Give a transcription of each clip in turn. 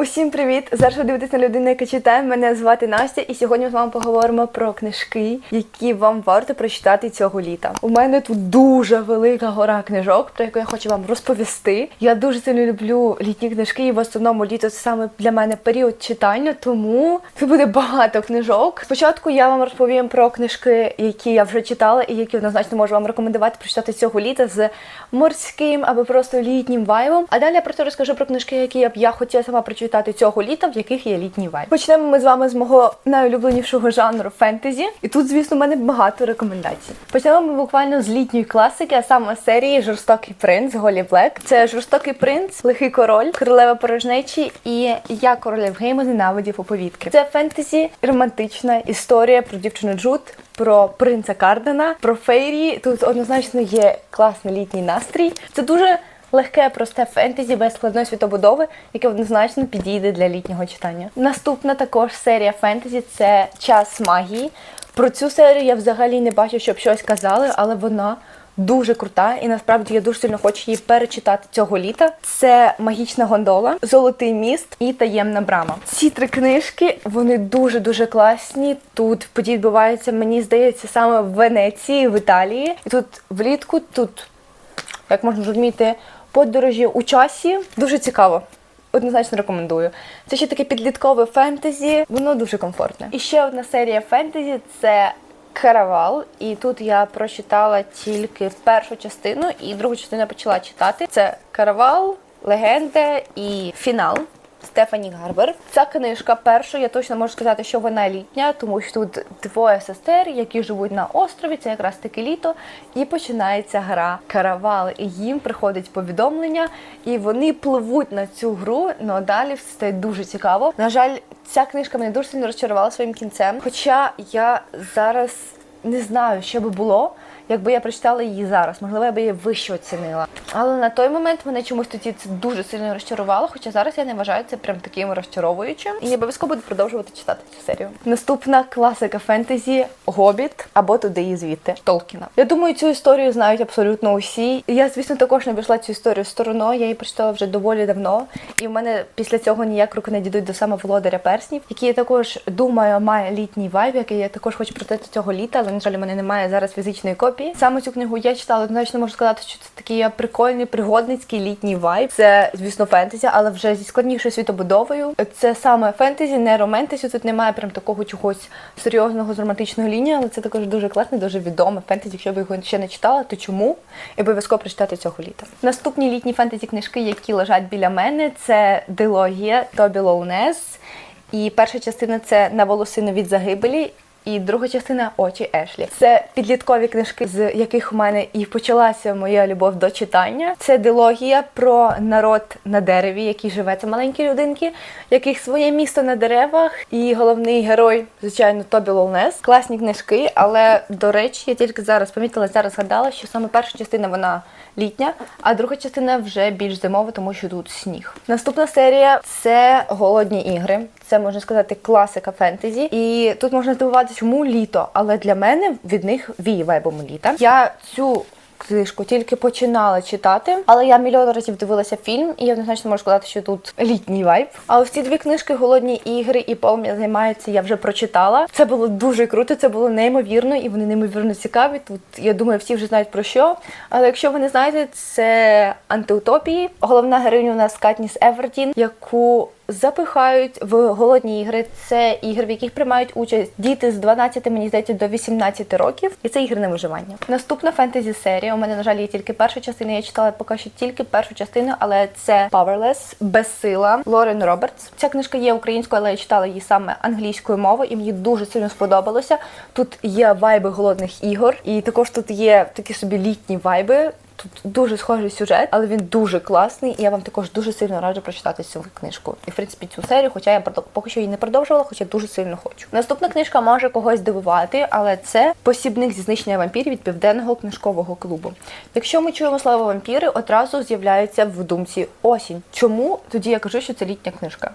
Усім привіт! Зараз ви дивитесь на людину, яка читає. Мене звати Настя, і сьогодні ми з вами поговоримо про книжки, які вам варто прочитати цього літа. У мене тут дуже велика гора книжок, про яку я хочу вам розповісти. Я дуже сильно люблю літні книжки, і в основному літо це саме для мене період читання, тому це буде багато книжок. Спочатку я вам розповім про книжки, які я вже читала, і які однозначно можу вам рекомендувати прочитати цього літа з морським або просто літнім вайбом. А далі я просто розкажу про книжки, які я б я хотіла сама прочитати цього літа, в яких є літній вайб. Почнемо ми з вами з мого найулюбленішого жанру фентезі. І тут, звісно, в мене багато рекомендацій. Почнемо ми буквально з літньої класики, а саме серії Жорстокий принц Голі Блек. Це жорстокий принц, лихий король, королева порожнечі і я королев гейму ненавидів оповідки. Це фентезі, романтична історія про дівчину Джуд. Про принца Кардена, про фейрі. Тут однозначно є класний літній настрій. Це дуже легке, просте фентезі без складної світобудови, яке однозначно підійде для літнього читання. Наступна також серія фентезі це час магії. Про цю серію я взагалі не бачу, щоб щось казали, але вона. Дуже крута, і насправді я дуже сильно хочу її перечитати цього літа. Це магічна гондола, золотий міст і таємна брама. Ці три книжки вони дуже дуже класні. Тут події відбуваються, мені здається, саме в Венеції, в Італії. І тут влітку, тут як можна зрозуміти, подорожі у часі. Дуже цікаво. Однозначно рекомендую. Це ще таке підліткове фентезі, воно дуже комфортне. І ще одна серія фентезі це Каравал. І тут я прочитала тільки першу частину, і другу частину я почала читати. Це Каравал, Легенда і фінал. Стефані Гарбер. Ця книжка перша, я точно можу сказати, що вона літня, тому що тут двоє сестер, які живуть на острові, це якраз таки літо, і починається гра Каравал. І їм приходить повідомлення, і вони пливуть на цю гру. Ну далі все стає дуже цікаво. На жаль, ця книжка мене дуже сильно розчарувала своїм кінцем. Хоча я зараз не знаю, що би було. Якби я прочитала її зараз, можливо, я би її вище оцінила. Але на той момент мене чомусь тоді це дуже сильно розчарувало, хоча зараз я не вважаю це прям таким розчаровуючим. І я обов'язково буду продовжувати читати цю серію. Наступна класика фентезі Гобіт або туди і звідти Толкіна. Я думаю, цю історію знають абсолютно усі. Я, звісно, також не обійшла цю історію стороною. Я її прочитала вже доволі давно. І в мене після цього ніяк руки не дійдуть до саме володаря перснів, який я також думаю, має літній вайб, який я також хочу прочитати цього літа, але на жаль, у мене немає зараз фізичної копії. Саме цю книгу я читала, однозначно можу сказати, що це такий прикольний пригодницький літній вайб. Це, звісно, фентезі, але вже зі складнішою світобудовою. Це саме фентезі, не романтезі. Тут немає прям такого чогось серйозного з романтичної лінії, але це також дуже класне, дуже відоме фентезі. Якщо ви його ще не читала, то чому? І обов'язково прочитати цього літа. Наступні літні фентезі книжки, які лежать біля мене, це дилогія Тобі Лоунес. І перша частина це на волосину від загибелі. І друга частина очі Ешлі. Це підліткові книжки, з яких у мене і почалася моя любов до читання. Це дилогія про народ на дереві, який живе. Це маленькі людинки, яких своє місто на деревах. І головний герой, звичайно, Тобі Лоунес. Класні книжки, але до речі, я тільки зараз помітила, зараз згадала, що саме перша частина вона літня, а друга частина вже більш зимова, тому що тут сніг. Наступна серія це голодні ігри. Це можна сказати класика фентезі. І тут можна здивуватися, чому літо, але для мене від них віє вайбом літа. Я цю книжку тільки починала читати, але я мільйон разів дивилася фільм, і я однозначно можу сказати, що тут літній вайб. А ось ці дві книжки Голодні ігри і полум'я займається, я вже прочитала. Це було дуже круто, це було неймовірно, і вони неймовірно цікаві. Тут я думаю, всі вже знають про що. Але якщо ви не знаєте, це антиутопії. Головна героїня у нас Катніс Евертін, яку запихають в голодні ігри. Це ігри, в яких приймають участь діти з 12, мені здається, до 18 років, і це ігри на виживання. Наступна фентезі серія. У мене, на жаль, є тільки перша частина. Я читала поки що тільки першу частину, але це Powerless, безсила Лорен Робертс. Ця книжка є українською, але я читала її саме англійською мовою, і мені дуже сильно сподобалося. Тут є вайби голодних ігор, і також тут є такі собі літні вайби. Тут дуже схожий сюжет, але він дуже класний, і я вам також дуже сильно раджу прочитати цю книжку. І в принципі цю серію, хоча я поки що її не продовжувала, хоча дуже сильно хочу. Наступна книжка може когось здивувати, але це посібник зі знищення вампірів від південного книжкового клубу. Якщо ми чуємо слово вампіри, одразу з'являється в думці осінь. Чому тоді я кажу, що це літня книжка?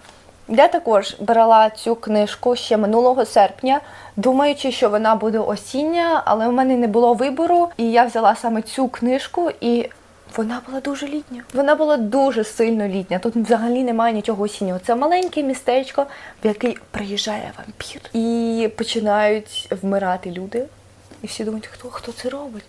Я також брала цю книжку ще минулого серпня, думаючи, що вона буде осіння, але в мене не було вибору, і я взяла саме цю книжку і Вона була дуже літня. Вона була дуже сильно літня. Тут взагалі немає нічого осіннього. Це маленьке містечко, в яке приїжджає вампір. І починають вмирати люди. І всі думають, хто, хто це робить?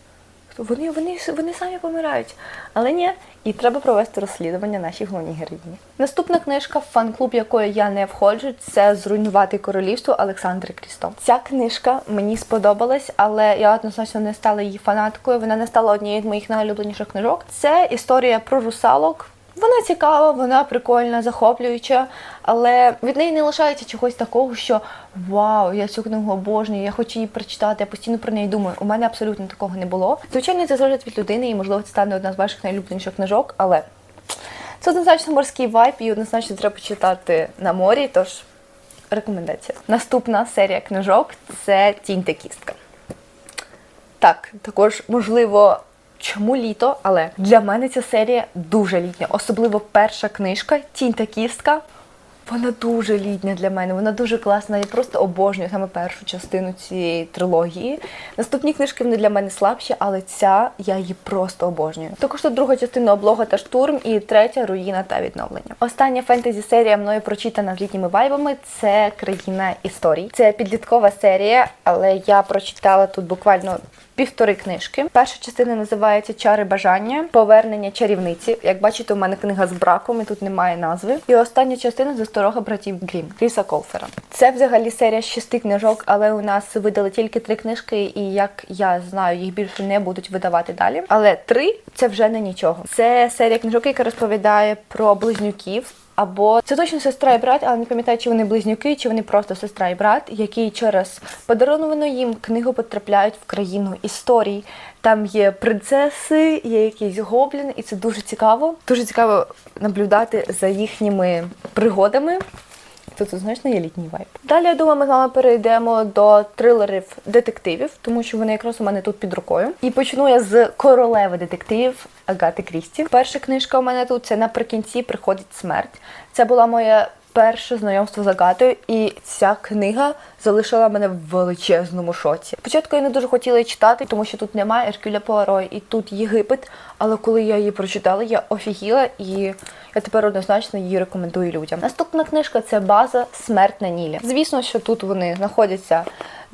Вони, вони, вони самі помирають. Але ні, і треба провести розслідування нашій головній героїні. Наступна книжка, фан-клуб якої я не входжу, це Зруйнувати королівство Олександри Крісто. Ця книжка мені сподобалась, але я однозначно не стала її фанаткою. Вона не стала однією з моїх найулюбленіших книжок. Це історія про русалок. Вона цікава, вона прикольна, захоплююча, але від неї не лишається чогось такого, що вау, я цю книгу обожнюю, я хочу її прочитати, я постійно про неї думаю. У мене абсолютно такого не було. Звичайно, це залежить від людини, і можливо це стане одна з ваших найлюбленіших книжок, але це однозначно морський вайб, і однозначно треба читати на морі. Тож рекомендація. Наступна серія книжок це Тінь та кістка. Так, також можливо. Чому літо? Але для мене ця серія дуже літня. Особливо перша книжка Тінь та кістка. Вона дуже літня для мене, вона дуже класна. Я просто обожнюю саме першу частину цієї трилогії. Наступні книжки вони для мене слабші, але ця я її просто обожнюю. Також тут друга частина облога та штурм, і третя руїна та відновлення. Остання фентезі серія мною прочитана з літніми вайбами. Це країна історій. Це підліткова серія, але я прочитала тут буквально півтори книжки. Перша частина називається Чари бажання, повернення чарівниці. Як бачите, у мене книга з браком, і тут немає назви. І остання частина засторога братів Грім Кріса Колфера. Це взагалі серія з шести книжок, але у нас видали тільки три книжки, і як я знаю, їх більше не будуть видавати далі. Але три це вже не нічого. Це серія книжок, яка розповідає про близнюків. Або це точно сестра і брат, але не пам'ятаю, чи вони близнюки, чи вони просто сестра і брат, які через подаровану їм книгу потрапляють в країну історій. Там є принцеси, є якісь гобліни, і це дуже цікаво. Дуже цікаво наблюдати за їхніми пригодами. Тут значно є літній вайб. Далі, я думаю, ми з вами перейдемо до трилерів детективів, тому що вони якраз у мене тут під рукою. І почну я з королеви детективів Агати Крісті. Перша книжка у мене тут це наприкінці приходить смерть. Це була моя перше знайомство з Агатою, і ця книга залишила мене в величезному шоці. Спочатку я не дуже хотіла її читати, тому що тут немає Еркюля Пуаро і тут Єгипет. Але коли я її прочитала, я офігіла і я тепер однозначно її рекомендую людям. Наступна книжка це база Смерть на Нілі. Звісно, що тут вони знаходяться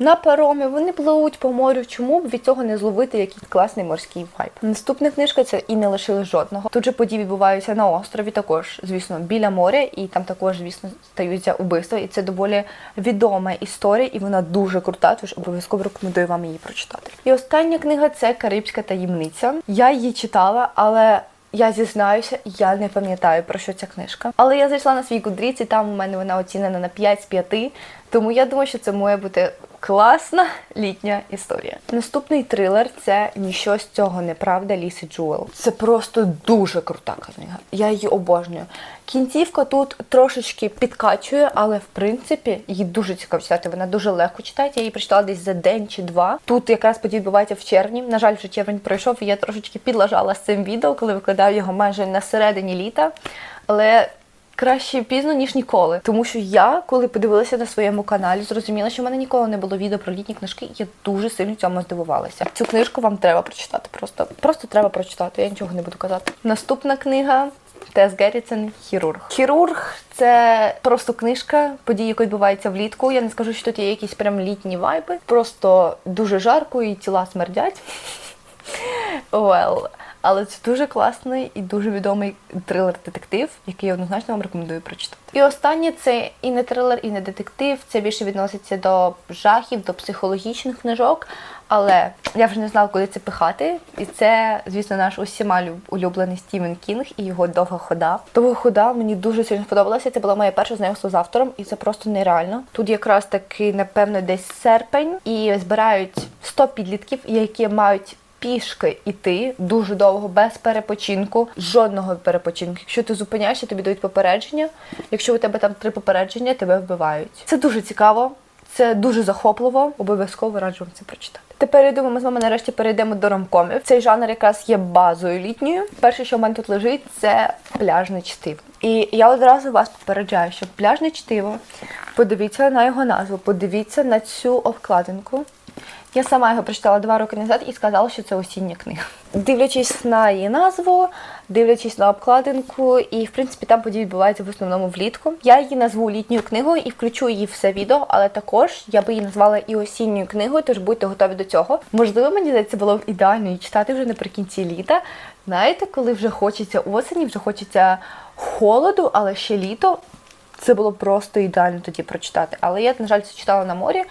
на паромі, вони пливуть по морю. Чому б від цього не зловити якийсь класний морський вайб? Наступна книжка це і не лишили жодного. Тут же події відбуваються на острові, також, звісно, біля моря, і там також, звісно, стаються убивства. І це доволі відома історія, і вона дуже крута, тож обов'язково рекомендую вам її прочитати. І остання книга це Карибська таємниця. Я її читала, але. Я зізнаюся, я не пам'ятаю про що ця книжка. Але я зайшла на свій Goodreads, і там у мене вона оцінена на 5 з 5. Тому я думаю, що це має бути класна літня історія. Наступний трилер це ніщо з цього неправда Ліси Джуел. Це просто дуже крута книга. Я її обожнюю. Кінцівка тут трошечки підкачує, але в принципі її дуже цікаво читати. Вона дуже легко читається. Я її прочитала десь за день чи два. Тут якраз подій відбувається в червні. На жаль, вже червень пройшов, і я трошечки підлажала з цим відео, коли викладаю його майже на середині літа. Але краще пізно, ніж ніколи. Тому що я, коли подивилася на своєму каналі, зрозуміла, що в мене ніколи не було відео про літні книжки, і я дуже сильно цьому здивувалася. Цю книжку вам треба прочитати. Просто просто треба прочитати. Я нічого не буду казати. Наступна книга. Тес Герріцен хірург. Хірург це просто книжка, події, які відбуваються влітку. Я не скажу, що тут є якісь прям літні вайби. Просто дуже жарко і тіла смердять. Well. Але це дуже класний і дуже відомий трилер-детектив, який я однозначно вам рекомендую прочитати. І останнє це і не трилер, і не детектив. Це більше відноситься до жахів, до психологічних книжок. Але я вже не знала, куди це пихати. І це, звісно, наш усіма улюблений Стівен Кінг і його довга хода. Довга хода мені дуже сильно сподобалася. Це була моє перше знайомство з автором, і це просто нереально. Тут якраз таки, напевно, десь серпень, і збирають 100 підлітків, які мають пішки йти дуже довго, без перепочинку, жодного перепочинку. Якщо ти зупиняєшся, тобі дають попередження. Якщо у тебе там три попередження, тебе вбивають. Це дуже цікаво, це дуже захопливо. Обов'язково раджу вам це прочитати. Тепер я думаю, ми з вами нарешті перейдемо до ромкомів. Цей жанр якраз є базою літньою. Перше, що в мене тут лежить, це пляжне чтиво. І я одразу вас попереджаю, що пляжне чтиво, подивіться на його назву, подивіться на цю обкладинку. Я сама його прочитала два роки назад і сказала, що це осіння книга. Дивлячись на її назву, дивлячись на обкладинку, і в принципі там події відбуваються в основному влітку. Я її назву літньою книгою і включу її в все відео, але також я би її назвала і осінньою книгою, тож будьте готові до цього. Можливо, мені здається, було б ідеально її читати вже наприкінці літа. Знаєте, коли вже хочеться осені, вже хочеться холоду, але ще літо. Це було просто ідеально тоді прочитати. Але я, на жаль, це читала на морі.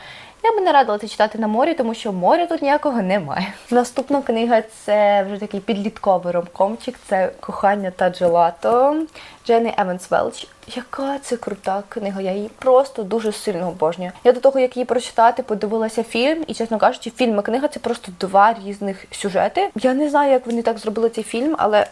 Я би не радила це читати на морі, тому що моря тут ніякого немає. Наступна книга це вже такий підлітковий ромкомчик. Це кохання та джелато Дженні Еванс Велч. Яка це крута книга? Я її просто дуже сильно обожнюю. Я до того, як її прочитати, подивилася фільм, і чесно кажучи, фільм і книга це просто два різних сюжети. Я не знаю, як вони так зробили цей фільм, але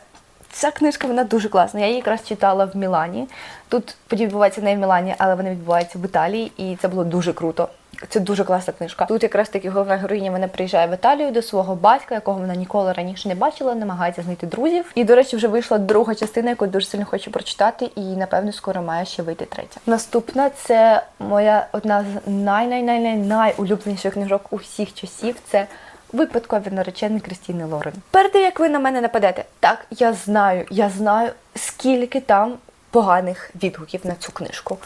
Ця книжка вона дуже класна. Я її якраз читала в Мілані. Тут події відбуваються не в Мілані, але вони відбуваються в Італії, і це було дуже круто. Це дуже класна книжка. Тут якраз таки головна героїня вона приїжджає в Італію до свого батька, якого вона ніколи раніше не бачила, намагається знайти друзів. І, до речі, вже вийшла друга частина, яку дуже сильно хочу прочитати, і напевно скоро має ще вийти третя. Наступна це моя одна з най-най-най-най-найулюбленіших книжок усіх часів. Це Випадкові наречений Крістіни Лорен. Перед тим, як ви на мене нападете, так я знаю, я знаю, скільки там поганих відгуків на цю книжку.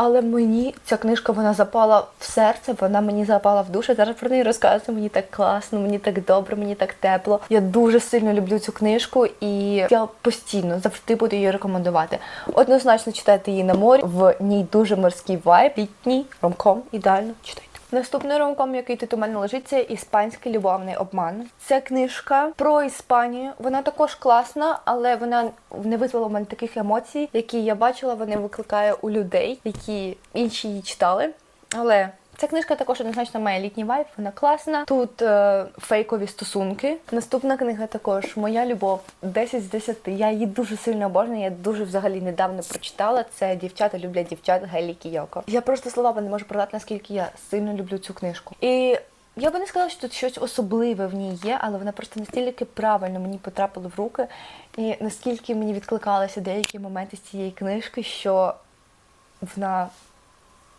Але мені ця книжка вона запала в серце, вона мені запала в душу. Зараз про неї розказую. Мені так класно, мені так добре, мені так тепло. Я дуже сильно люблю цю книжку, і я постійно завжди буду її рекомендувати. Однозначно читайте її на морі. В ній дуже морський вайб, літній ромком. Ідеально читайте. Наступний ромком, який тут у мене лежить, це іспанський любовний обман. Це книжка про Іспанію. Вона також класна, але вона не визвала в мене таких емоцій, які я бачила. Вони викликає у людей, які інші її читали. Але Ця книжка також однозначно має літній вайб, вона класна. Тут е, фейкові стосунки. Наступна книга також Моя любов 10 з 10. Я її дуже сильно обожнюю. Я дуже взагалі недавно прочитала. Це дівчата люблять дівчат Гелі Кійоко. Я просто словами не можу продати, наскільки я сильно люблю цю книжку. І я би не сказала, що тут щось особливе в ній є, але вона просто настільки правильно мені потрапила в руки, і наскільки мені відкликалися деякі моменти з цієї книжки, що вона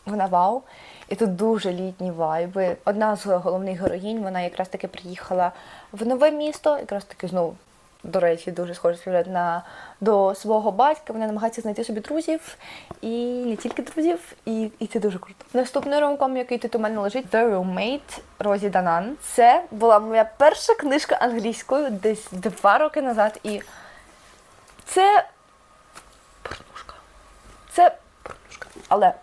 вона вау. І тут дуже літні вайби. Одна з головних героїнь, вона якраз таки приїхала в нове місто, якраз таки знову, до речі, дуже схоже сюжет на до свого батька. Вона намагається знайти собі друзів і не тільки друзів, і і це дуже круто. Наступний ромком, який тут у мене лежить, The Roommate Розі Данан. Це була моя перша книжка англійською десь два роки назад. І це порнушка. Це порнушка. Але.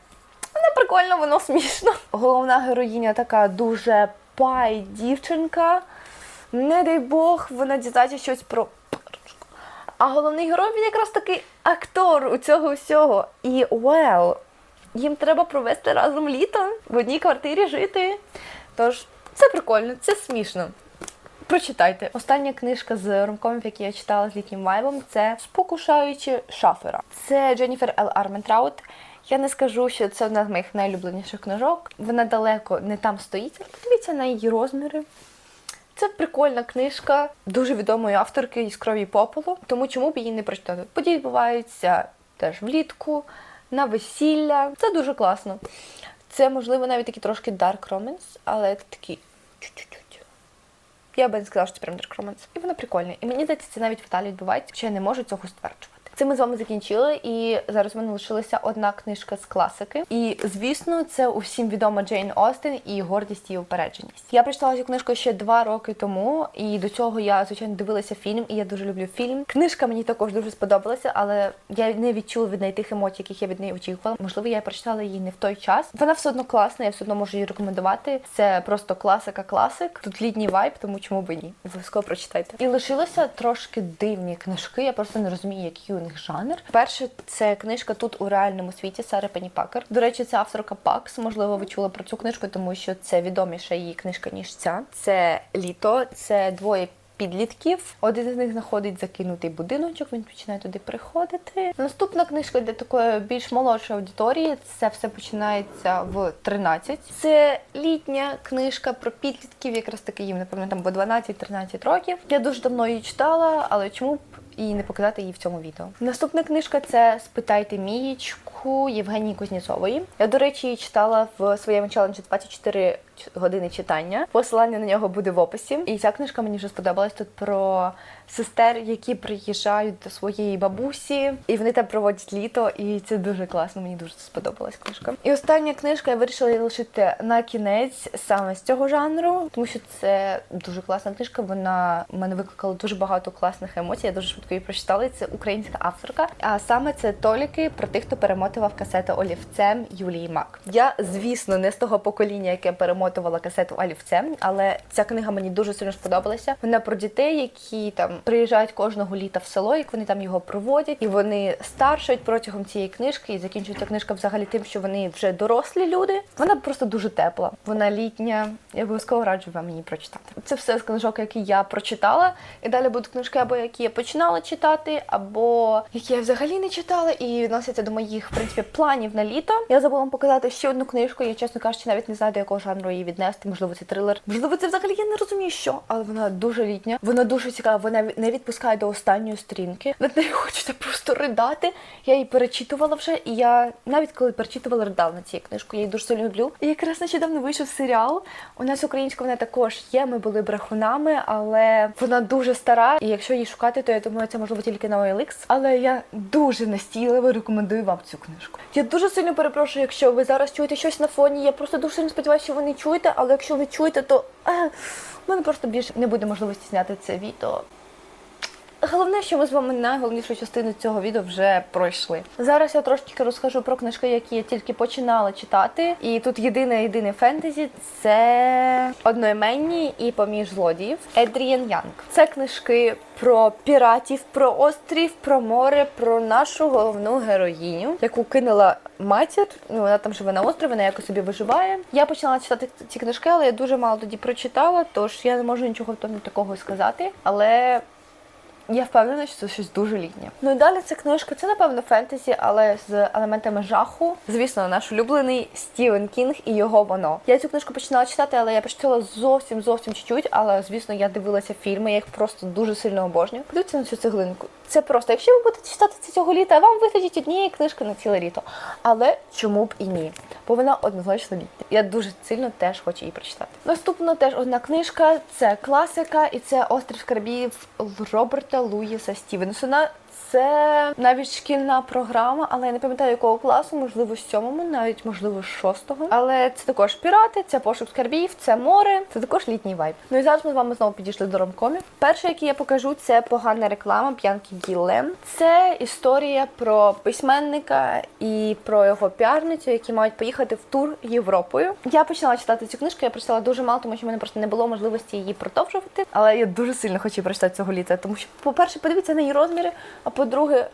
Воно прикольно, воно смішно. Головна героїня така дуже пай дівчинка. Не дай Бог, вона дізнається щось про. А головний герой він якраз такий актор у цього всього. І well, їм треба провести разом літо в одній квартирі жити. Тож, це прикольно, це смішно. Прочитайте. Остання книжка з ромкомів, які я читала з літнім вайбом, це Спокушаючи шафера. Це Дженніфер Л. Арментраут. Я не скажу, що це одна з моїх найулюбленіших книжок. Вона далеко не там стоїть. але Подивіться на її розміри. Це прикольна книжка дуже відомої авторки із крові попелу. Тому чому б її не прочитати? Події відбуваються теж влітку, на весілля. Це дуже класно. Це, можливо, навіть такий трошки dark romance, але такий чуть-чуть. Я би не сказала, що це прям dark romance. І вона прикольна. І мені здається, це навіть в Італії відбувається, хоча я не можу цього стверджувати. Це ми з вами закінчили, і зараз в мене лишилася одна книжка з класики. І звісно, це усім відома Джейн Остин і гордість і упередженість. Я прочитала цю книжку ще два роки тому, і до цього я звичайно дивилася фільм, і я дуже люблю фільм. Книжка мені також дуже сподобалася, але я не відчула від неї тих емоцій, яких я від неї очікувала. Можливо, я прочитала її не в той час. Вона все одно класна, я все одно можу її рекомендувати. Це просто класика, класик. Тут літній вайб, тому чому би ні. Обов'язково прочитайте. І лишилося трошки дивні книжки. Я просто не розумію, які них жанр. Перше, це книжка тут у реальному світі Сари Пені Пакер. До речі, це авторка Пакс. Можливо, ви чули про цю книжку, тому що це відоміша її книжка ніж ця. Це літо, це двоє. Підлітків один з них знаходить закинутий будиночок. Він починає туди приходити. Наступна книжка для такої більш молодшої аудиторії. Це все починається в 13. Це літня книжка про підлітків, якраз таки їм, напевно, там по 12-13 років. Я дуже давно її читала, але чому б і не показати її в цьому відео? Наступна книжка це Спитайте Мієчку. Книжку Євгенії Кузнєцової. Я, до речі, її читала в своєму челенджі 24 години читання. Посилання на нього буде в описі. І ця книжка мені вже сподобалась тут про сестер, які приїжджають до своєї бабусі, і вони там проводять літо. І це дуже класно. Мені дуже сподобалась книжка. І остання книжка я вирішила її лишити на кінець саме з цього жанру, тому що це дуже класна книжка. Вона мене викликала дуже багато класних емоцій. Я дуже швидко її прочитала. І Це українська авторка. А саме це толіки про тих, хто перемотував касету олівцем Юлії Мак. Я, звісно, не з того покоління, яке перемотувала касету олівцем, але ця книга мені дуже сильно сподобалася. Вона про дітей, які там приїжджають кожного літа в село, як вони там його проводять, і вони старшають протягом цієї книжки. І закінчується книжка взагалі тим, що вони вже дорослі люди. Вона просто дуже тепла. Вона літня. Я обов'язково раджу вам її прочитати. Це все з книжок, які я прочитала. І далі будуть книжки, або які я починала читати, або які я взагалі не читала, і відносяться до моїх в принципі планів на літо. Я забула вам показати ще одну книжку. Я чесно кажучи, навіть не знаю, до якого жанру її віднести. Можливо, це трилер. Можливо, це взагалі я не розумію, що, але вона дуже літня. Вона дуже цікава. Вона не відпускає до останньої сторінки. Над нею хочеться просто ридати. Я її перечитувала вже, і я навіть коли перечитувала, ридала на цій книжку. Я її дуже сильно люблю. І якраз нещодавно вийшов серіал. У нас українська вона також є. Ми були брехунами, але вона дуже стара. І якщо її шукати, то я думаю, це можливо тільки на OLX. Але я дуже настійливо рекомендую вам цю книжку. Я дуже сильно перепрошую, якщо ви зараз чуєте щось на фоні. Я просто дуже сильно сподіваюся, що ви не чуєте, але якщо ви чуєте, то е, в мене просто більше не буде можливості зняти це відео. Головне, що ми з вами найголовнішу частину цього відео вже пройшли. Зараз я трошечки розкажу про книжки, які я тільки починала читати. І тут єдине єдине фентезі це одноіменні і поміж злодіїв Едрієн Янг. Це книжки про піратів, про острів, про море, про нашу головну героїню, яку кинула матір. Ну, вона там живе на острові, вона якось собі виживає. Я почала читати ці книжки, але я дуже мало тоді прочитала, тож я не можу нічого в такого сказати. Але я впевнена, що це щось дуже літнє. Ну і далі ця книжка, це напевно фентезі, але з елементами жаху. Звісно, наш улюблений Стівен Кінг і його воно. Я цю книжку починала читати, але я прочитала зовсім зовсім чуть-чуть. Але звісно, я дивилася фільми, я їх просто дуже сильно обожнюю. Подивіться на цю цеглинку. Це просто, якщо ви будете читати це цього літа, вам вистачить однієї книжки на ціле літо. Але чому б і ні? Бо вона однозначно літня. Я дуже сильно теж хочу її прочитати. Наступна теж одна книжка це класика, і це Острів Скарбів Роберта Луїса Стівенсона. Це навіть шкільна програма, але я не пам'ятаю якого класу, можливо, сьомому, навіть можливо, шостого. Але це також пірати, це пошук скарбів, це море, це також літній вайб. Ну і зараз ми з вами знову підійшли до ромкомів. Перше, який я покажу, це погана реклама П'янки Гіллем. Це історія про письменника і про його піарницю, які мають поїхати в тур Європою. Я почала читати цю книжку. Я прочитала дуже мало, тому що в мене просто не було можливості її продовжувати. Але я дуже сильно хочу прочитати цього літа, тому що, по-перше, подивіться на її розміри, а по-друге,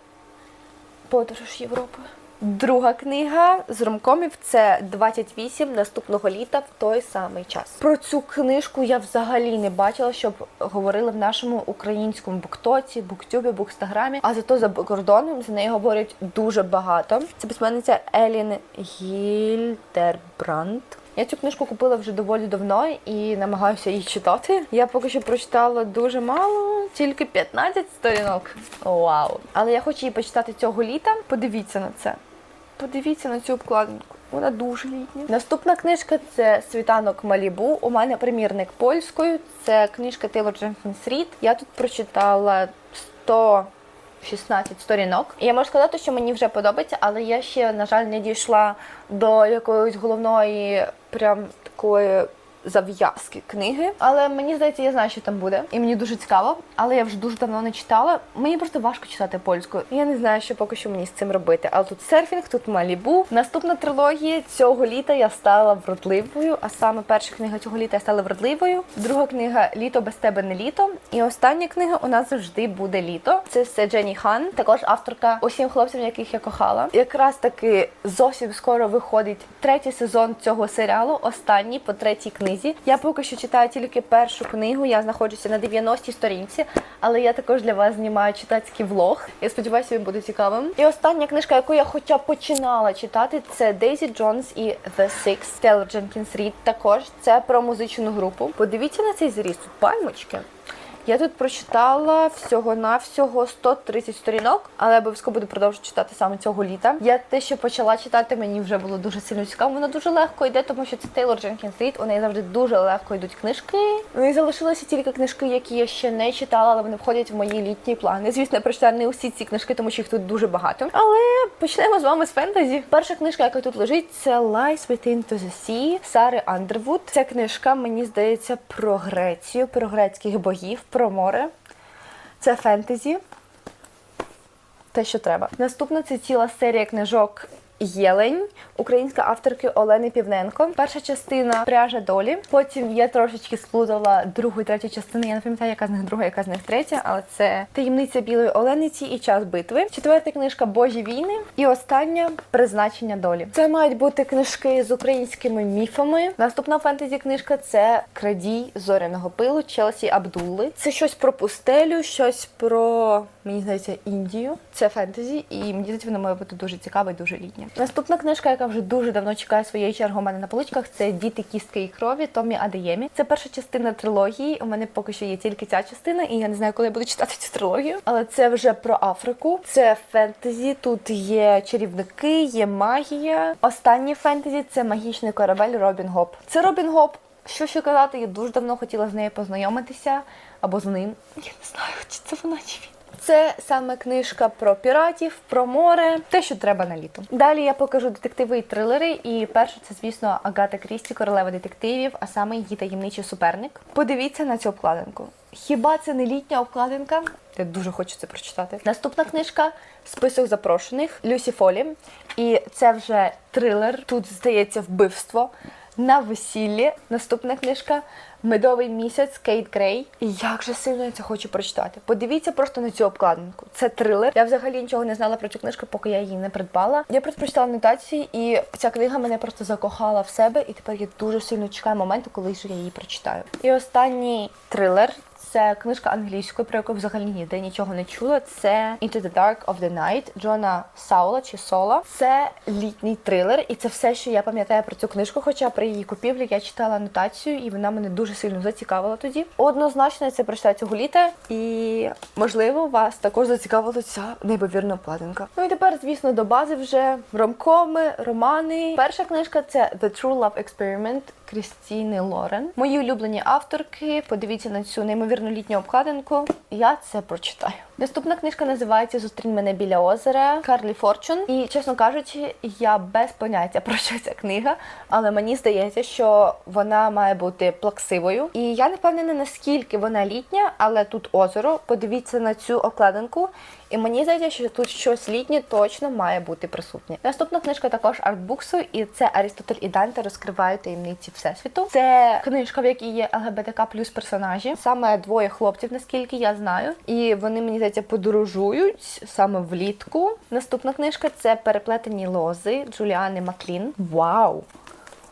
подорож Європою. Друга книга з ромкомів це 28 наступного літа в той самий час. Про цю книжку я взагалі не бачила, щоб говорили в нашому українському буктоці, буктюбі, букстаграмі. А зато за кордоном за неї говорять дуже багато. Це письменниця Елін Гільдербранд. Я цю книжку купила вже доволі давно і намагаюся її читати. Я поки що прочитала дуже мало, тільки 15 сторінок. Вау! Але я хочу її почитати цього літа. Подивіться на це. Подивіться на цю обкладинку. Вона дуже літня. Наступна книжка це Світанок Малібу. У мене примірник польською. Це книжка Тейлор Дженкінс Рід. Я тут прочитала 100 16 сторінок. Я можу сказати, що мені вже подобається, але я ще, на жаль, не дійшла до якоїсь головної, прям такої. Зав'язки книги, але мені здається, я знаю, що там буде, і мені дуже цікаво. Але я вже дуже давно не читала. Мені просто важко читати польською. Я не знаю, що поки що мені з цим робити. Але тут серфінг, тут Малібу. Наступна трилогія цього літа я стала вродливою. А саме перша книга цього літа я стала вродливою. Друга книга Літо без тебе не літо. І остання книга у нас завжди буде літо. Це все Дженні Хан, також авторка усім хлопцям, яких я кохала. Якраз таки зовсім скоро виходить третій сезон цього серіалу. Останній по третій книзі. Я поки що читаю тільки першу книгу. Я знаходжуся на 90-й сторінці, але я також для вас знімаю читацький влог. Я сподіваюся, він буде цікавим. І остання книжка, яку я хоча б починала читати, це Дейзі Джонс і The Six Taylor Дженкінс Рід. Також це про музичну групу. Подивіться на цей зріст. Тут пальмочки. Я тут прочитала всього-навсього 130 сторінок, але обов'язково буду продовжувати читати саме цього літа. Я те, що почала читати, мені вже було дуже сильно цікаво. Воно дуже легко йде, тому що це Тейлор Дженкінс Рід. У неї завжди дуже легко йдуть книжки. Ну і залишилися тільки книжки, які я ще не читала, але вони входять в мої літні плани. Звісно, я прочитаю не усі ці книжки, тому що їх тут дуже багато. Але почнемо з вами з фентезі. Перша книжка, яка тут лежить, це Lies Within to the Sea Сари Андервуд. Ця книжка, мені здається, про Грецію, про грецьких богів, про море. Це фентезі. Те, що треба. Наступна це ціла серія книжок Єлень українська авторки Олени Півненко. Перша частина пряжа долі. Потім я трошечки сплутала другу і третю частини. Я не пам'ятаю, яка з них друга, яка з них третя, але це таємниця білої Олениці і час битви. Четверта книжка Божі війни. І остання призначення долі. Це мають бути книжки з українськими міфами. Наступна фентезі книжка це Крадій зоряного пилу Челсі Абдулли. Це щось про пустелю, щось про мені здається Індію. Це фентезі, і мені здається, воно має бути дуже цікаве і дуже літнє. Наступна книжка, яка вже дуже давно чекає своєї черги у мене на поличках, це Діти кістки і крові Томі Адеємі. Це перша частина трилогії. У мене поки що є тільки ця частина, і я не знаю, коли я буду читати цю трилогію. Але це вже про Африку. Це фентезі. Тут є чарівники, є магія. Останнє фентезі це магічний корабель Робін Гоп. Це Робін Гоп. Що ще казати, я дуже давно хотіла з нею познайомитися або з ним. Я не знаю, чи це вона чи він. Це саме книжка про піратів, про море, те, що треба на літо. Далі я покажу детективи і трилери. І перше, це, звісно, Агата Крісті, королева детективів, а саме її таємничий суперник. Подивіться на цю обкладинку. Хіба це не літня обкладинка? Я дуже хочу це прочитати. Наступна книжка Список запрошених Люсі Фолі. І це вже трилер. Тут здається вбивство. На весіллі. Наступна книжка Медовий місяць Кейт Грей. І як же сильно я це хочу прочитати. Подивіться просто на цю обкладинку. Це трилер. Я взагалі нічого не знала про цю книжку, поки я її не придбала. Я просто прочитала анотації, і ця книга мене просто закохала в себе. І тепер я дуже сильно чекаю моменту, коли я її прочитаю. І останній трилер. Це книжка англійською, про яку взагалі ніде нічого не чула. Це Into the Dark of the Night Джона Саула чи Сола. Це літній трилер, і це все, що я пам'ятаю про цю книжку. Хоча при її купівлі я читала анотацію, і вона мене дуже сильно зацікавила тоді. Однозначно це прочитаю цього літа, і можливо вас також зацікавила ця неймовірна обкладинка. Ну і тепер, звісно, до бази вже ромкоми, романи. Перша книжка це The True Love Experiment Крістіни Лорен. Мої улюблені авторки. Подивіться на цю неймовірну літню обкладинку. Я це прочитаю. Наступна книжка називається Зустрінь мене біля озера Карлі Форчун. І чесно кажучи, я без поняття про що ця книга, але мені здається, що вона має бути плаксивою. І я не впевнена, наскільки вона літня, але тут озеро. Подивіться на цю обкладинку. І мені здається, що тут щось літнє точно має бути присутнє. Наступна книжка також артбуксу, і це Арістотель і Данте розкривають таємниці всесвіту. Це книжка, в якій є ЛГБТК плюс персонажі, саме двоє хлопців, наскільки я знаю. І вони мені здається подорожують саме влітку. Наступна книжка це переплетені лози Джуліани Маклін. Вау!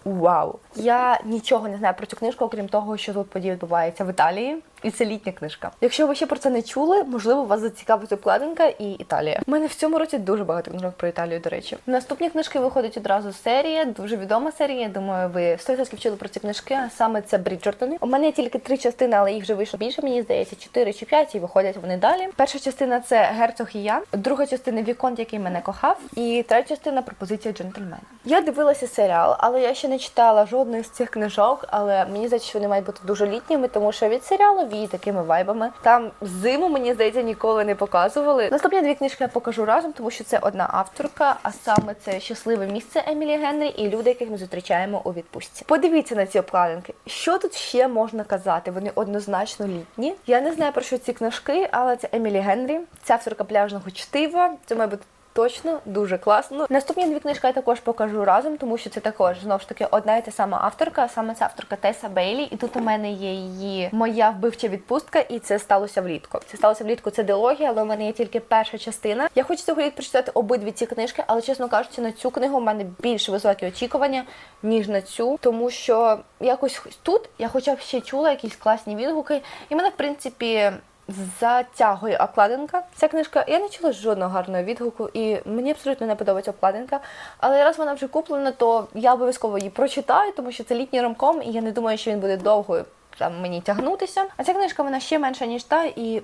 Вау! Я нічого не знаю про цю книжку, окрім того, що тут події відбуваються в Італії. І це літня книжка. Якщо ви ще про це не чули, можливо, вас зацікавить обкладинка і Італія. У мене в цьому році дуже багато книжок про Італію, до речі. Наступні книжки виходить одразу серія, дуже відома серія. Думаю, ви 100% чули про ці книжки. Саме це Бріджертони. У мене тільки три частини, але їх вже вийшло більше. Мені здається, чотири чи п'ять, і виходять вони далі. Перша частина це герцог і я, друга частина Віконт, який мене кохав, і третя частина пропозиція джентльмена. Я дивилася серіал, але я ще не читала жодної з цих книжок. Але мені здається, що вони мають бути дуже літніми, тому що від серіалу вії такими вайбами. Там зиму, мені здається, ніколи не показували. Наступні дві книжки я покажу разом, тому що це одна авторка, а саме це щасливе місце Емілі Генрі і люди, яких ми зустрічаємо у відпустці. Подивіться на ці обкладинки. Що тут ще можна казати? Вони однозначно літні. Я не знаю про що ці книжки, але це Емілі Генрі, це авторка пляжного чтива. Це має бути Точно дуже класно. Наступні дві книжки я також покажу разом, тому що це також знову ж таки одна і та сама авторка, саме це авторка Теса Бейлі. І тут у мене є її моя вбивча відпустка, і це сталося влітку. Це сталося влітку. Це дилогія, але у мене є тільки перша частина. Я хочу цього літ прочитати обидві ці книжки, але чесно кажучи, на цю книгу у мене більш високі очікування ніж на цю, тому що якось тут я, хоча б ще чула якісь класні відгуки, і мене в принципі. Затягує обкладинка. Ця книжка, я не чула жодного гарного відгуку, і мені абсолютно не подобається обкладинка. Але раз вона вже куплена, то я обов'язково її прочитаю, тому що це літній ромком, і я не думаю, що він буде довгою там мені тягнутися. А ця книжка вона ще менша, ніж та, і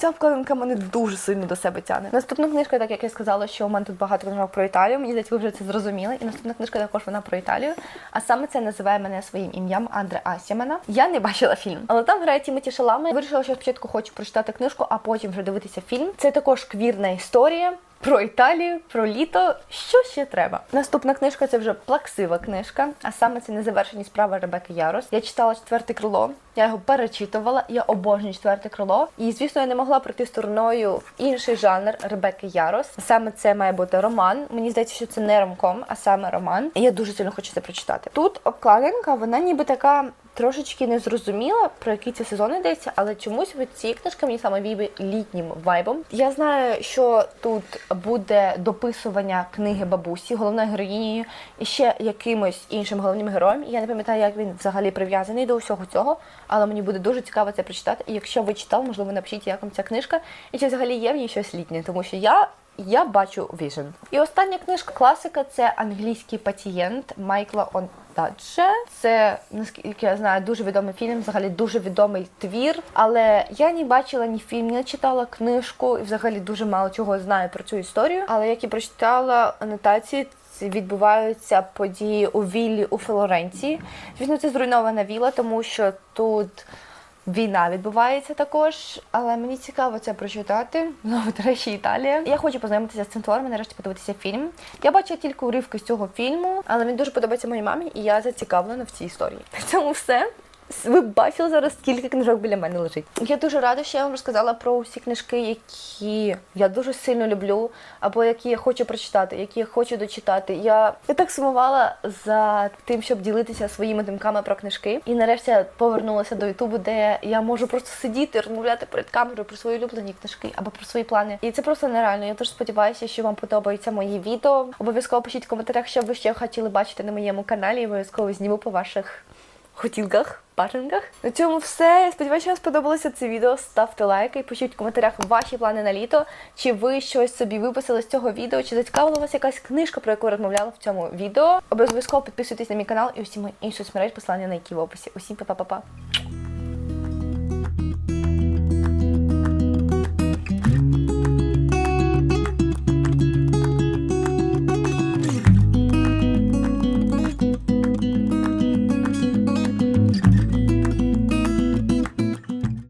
Ця обкладинка мене дуже сильно до себе тягне. Наступна книжка, так як я сказала, що у мене тут багато книжок про Італію. Мені здається, ви вже це зрозуміли. І наступна книжка також вона про Італію. А саме це називає мене своїм ім'ям Андре Асімена. Я не бачила фільм, але там грає Тімоті Шалами. Вирішила, що спочатку хочу прочитати книжку, а потім вже дивитися фільм. Це також квірна історія. Про Італію, про літо, що ще треба. Наступна книжка це вже плаксива книжка, а саме це незавершені справи Ребекки Ярос. Я читала четверте крило, я його перечитувала, я обожнюю четверте крило. І звісно, я не могла пройти стороною інший жанр Ребекки Ярос. Саме це має бути роман. Мені здається, що це не ромком, а саме роман. І я дуже сильно хочу це прочитати. Тут обкладинка, вона ніби така. Трошечки не зрозуміла, про який це сезон йдеться, але чомусь цієї книжки мені саме віби літнім вайбом. Я знаю, що тут буде дописування книги бабусі, головною героїнею, і ще якимось іншим головним героєм. Я не пам'ятаю, як він взагалі прив'язаний до всього цього, але мені буде дуже цікаво це прочитати. І якщо ви читали, можливо, напишіть, як вам ця книжка, і чи взагалі є в ній щось літнє, тому що я. Я бачу Vision. І остання книжка класика це англійський пацієнт Майкла Ондадже. Це наскільки я знаю, дуже відомий фільм, взагалі дуже відомий твір. Але я не бачила ні фільм, не читала книжку і взагалі дуже мало чого знаю про цю історію. Але як і прочитала анотації. Відбуваються події у віллі у Флоренції. Звісно, це зруйнована віла, тому що тут Війна відбувається також, але мені цікаво це прочитати. Знову до речі, Італія. Я хочу познайомитися з цим твором, нарешті подивитися фільм. Я бачила тільки уривки з цього фільму, але він дуже подобається моїй мамі, і я зацікавлена в цій історії. На цьому все. Ви бачили зараз, скільки книжок біля мене лежить. Я дуже рада, що я вам розказала про усі книжки, які я дуже сильно люблю, або які я хочу прочитати, які я хочу дочитати. Я, я так сумувала за тим, щоб ділитися своїми думками про книжки. І нарешті повернулася до Ютубу, де я можу просто сидіти, розмовляти перед камерою про свої улюблені книжки або про свої плани. І це просто нереально. Я дуже сподіваюся, що вам подобаються мої відео. Обов'язково пишіть в коментарях, що ви ще хотіли бачити на моєму каналі. і Обов'язково зніму по ваших хотілках, бажанках. На цьому все. Я сподіваюся, що вам сподобалося це відео. Ставте лайки і пишіть в коментарях ваші плани на літо. Чи ви щось собі виписали з цього відео, чи зацікавила вас якась книжка, про яку розмовляла в цьому відео. Обов'язково підписуйтесь на мій канал і усі мої інші соцмережі, посилання на які в описі. Усім па-па-па-па.